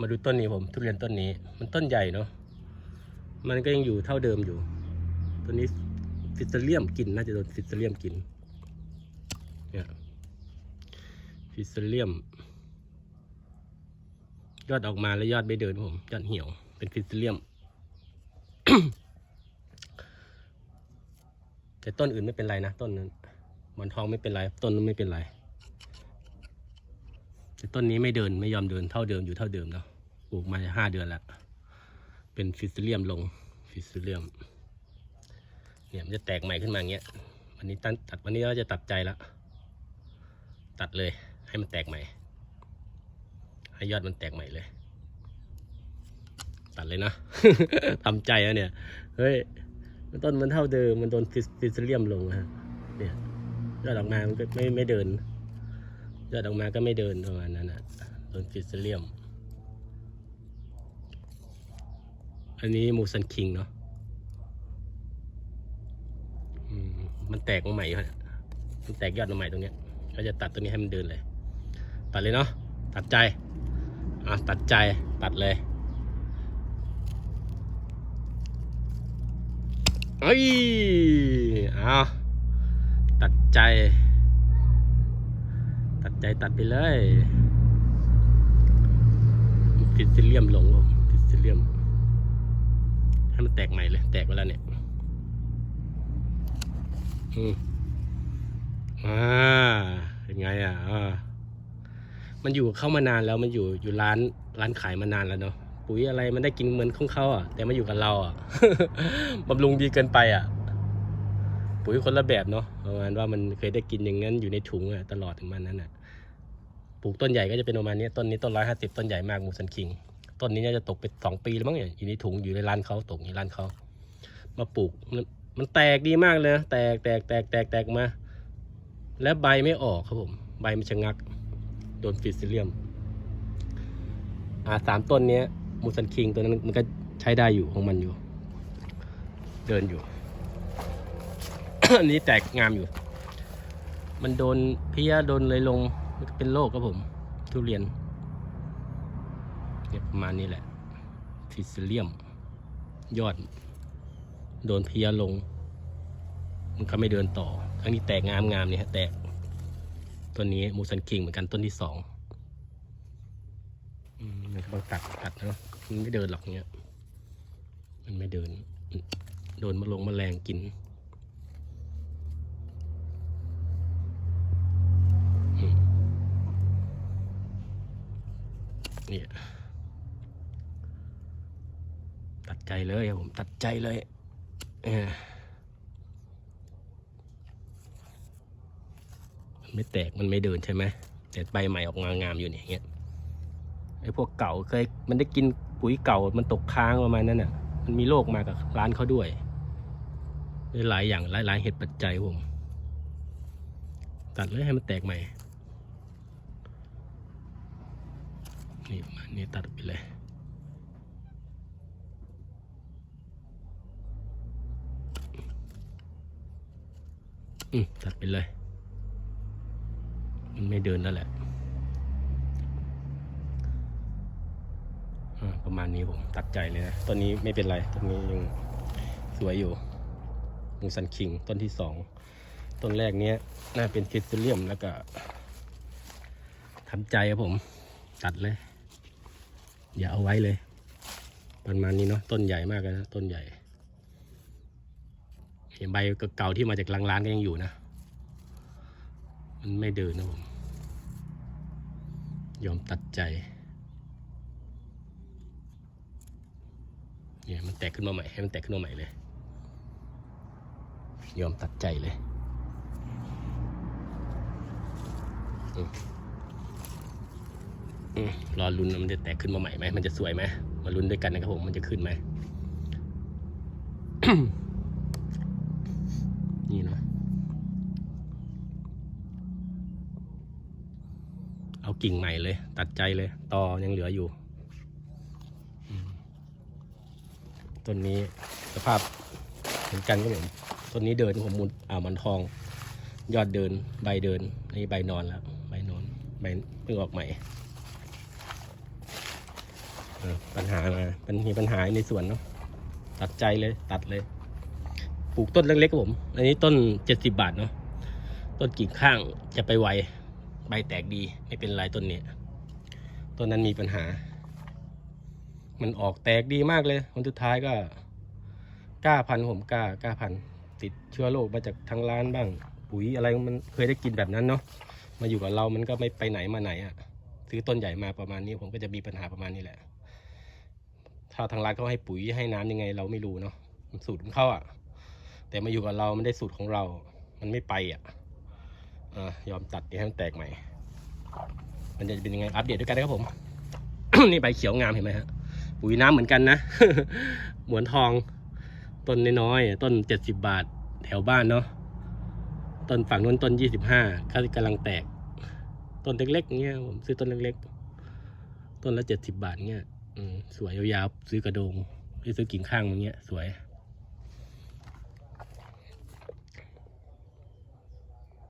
มาดูต้นนี้ผม ทุเรียนต้นนี้ มันต้นใหญ่เนาะมันก็ยังอยู่เท่าเดิมอยู่ ตัวนี้ฟิสเลียมกินน่าจะโดนฟิสเลียมกินเนี่ยฟิสเลียม ยอดออกมาแล้วยอดไม่เดินผมยอดเหี่ยวเป็นฟิสเลียม แต่ต้นอื่นไม่เป็นไรนะ ต้นนั้นหมอนทองไม่เป็นไร ต้นนั้นไม่เป็นไร แต่ต้นนี้ไม่เดินไม่ยอมเดินเท่าเดิมอยู่เท่าเดิมเนาะปลูกมาห้าเดือนแล้ว เป็นฟิสเลียมลงฟิสเลียมเนี่ยมันจะแตกใหม่ขึ้นมาอย่างเงี้ยวันนี้ตัดตัดวันนี้เราจะตัดใจแล้วตัดเลยให้มันแตกใหม่ ให้ยอดมันแตกใหม่เลย ตัดเลยนะทำใจแล้วเนี่ยเฮ้ยต้นมันเท่าเดิมมันโดนฟิสเลียมลงฮะเนี่ยยอดออกมามันไม่ไม่เดิน ยอดออกมาก็ไม่เดินประมาณนั้นนะโดนฟิสเลียม อันนี้มูซันคิงเนาะมันแตกมาใหม่ฮะมันแตกยอดมาใหม่ตรงเนี้ยก็จะตัดตัวนี้ให้มันเดินเลย ตัดเลยเนาะ ตัดใจ อะ ตัดใจ ตัดเลยเอ้ยเอาวตัดใจ ใจตัดไปเลยฟิสซิเลียมหลงผมฟิสซิเลียม ให้มันแตกใหม่เลย แตกไปแล้วเนี่ยอืมอ่าเป็นไงอะอ่ามันอยู่เข้ามานานแล้วมันอยู่อยู่ร้านร้านขายมานานแล้วเนาะปุ๋ยอะไรมันได้กินเหมือนของเขาอะ แต่มาอยู่กับเราอะบำรุงดีเกินไปอะ ปุ๋ยคนละแบบเนาะประมาณว่ามันเคยได้กินอย่างนั้นอยู่ในถุงอะตลอดถึงมันนั้นอะปลูกต้นใหญ่ก็จะเป็นประมาณนี้ต้นนี้ต้นร้อยห้าสิบต้นใหญ่มากมูสันคิง ต้นนี้น่าจะตกไปสองปีแล้วมั้งเนี่ยอยู่ในถุงอยู่ในร้านเขาตกในร้านเขามาปลูกมันมันแตกดีมากเลยนะแตกแตกแตกแตกแตกมา แล้วใบไม่ออกครับผม ใบมันชะงัก โดนฟิสซิเลียม อ่าสามต้นเนี้ยมูสันคิงตัวนั้นมันก็ใช้ได้อยู่ของมันอยู่ เดินอยู่ อันนี้แตกงามอยู่ มันโดนเพี้ยโดนเลยลงมันเป็นโรคครับผม ทุเรียนเนี่ยประมาณนี้แหละฟิสซิเลียม ยอด โดนเพี้ยลง มันก็ไม่เดินต่อครั้งนี้แตกงามงามเนี่ยแตกต้นนี้มูสันคิงเหมือนกันต้นที่สองมันก็ต้องตัดตัดนะมันไม่เดินหรอกเนี้ยมันไม่เดิน โดนมาลงมาแมลงกิน นี่ตัดใจเลยครับผมตัดใจเลยเออมันไม่แตกมันไม่เดินใช่ไหมแต่ใบใหม่ออกมางามอยู่เนี่ยเงี้ยไอ้พวกเก่าเคยมันได้กินปุ๋ยเก่ามันตกค้างประมาณนั้นอะ มันมีโรคมากับร้านเขาด้วยหลายอย่างหลายหลายเหตุปัจจัยผมตัดเลยให้มันแตกใหม่ นี่ประมาณนี้ตัดไปเลยอืมตัดไปเลย มันไม่เดินแล้วแหละอ่าประมาณนี้ผมตัดใจเลยนะต้นนี้ไม่เป็นไรต้นนี้ยังสวยอยู่มูซันคิงต้นที่สองต้นแรกเนี้ยน่าเป็นฟิสซิเลียมแล้วก็ทำใจครับผม ตัดเลย อย่าเอาไว้เลย ประมาณนี้เนาะต้นใหญ่มากเลยนะต้นใหญ่เห็นใบเก่าๆที่มาจากลังร้านก็ยังอยู่นะ มันไม่เดินนะผมยอมตัดใจเนี่ยมันแตกขึ้นมาใหม่ให้มันแตกขึ้นมาใหม่เลย ยอมตัดใจเลยอืม รอลุ้นมันจะแตกขึ้นมาใหม่ไหมมันจะสวยไหมมาลุ้นด้วยกันนะครับผมมันจะขึ้นไหมนี่เนาะเอากิ่งใหม่เลย ตัดใจเลยตอยังเหลืออยู่ต้นนี้สภาพเหมือนกันครับผมต้นนี้เดินผมมุนอ่ามันทอง ยอดเดินใบเดินนี่ใบนอนแล้วใบนอนใบเพิ่งออกใหม่ ปัญหามามันมีปัญหาในสวนเนาะตัดใจเลยตัดเลย ปลูกต้นเล็กๆครับผม อันนี้ต้นเจ็ดสิบาทเนาะต้นกิ่งข้างจะไปไวใบแตกดีไม่เป็นไรต้นเนี้ยต้นนั้นมีปัญหา มันออกแตกดีมากเลยผลสุดท้ายก็กล้าพันผมกล้ากล้าพันติดเชื้อโรคมาจากทางร้านบ้าง ปุ๋ยอะไรมันเคยได้กินแบบนั้นเนาะมาอยู่กับเรามันก็ไม่ไปไหนมาไหนอะซื้อต้นใหญ่มาประมาณนี้ผมก็จะมีปัญหาประมาณนี้แหละ ถ้าทางร้านเขาให้ปุ๋ยให้น้ำยังไง เราไม่รู้เนาะมันสูตรของเขาอะแต่มาอยู่กับเรามันได้สูตรของเรา มันไม่ไปอะอะยอมตัดเดี๋ยวให้มันแตกใหม่ มันจะเป็นยังไงอัปเดตด้วยกันนะครับผม นี่ใบเขียวงามเห็นไหมฮะปุ๋ยน้ำเหมือนกันนะหมวนทอง ต้นน้อยๆต้นเจ็ดสิบาทแถวบ้านเนาะต้นฝั่งนู้นต้นยี่สิบห้าเขากำลังแตก ต้นเล็กๆเงี้ยผมซื้อต้นเล็กๆ ต้นละเจ็ดสิบาทเงี้ย สวยยาวๆซื้อกระโดงหรือซื้อกิ่งข้างอย่างเงี้ย สวย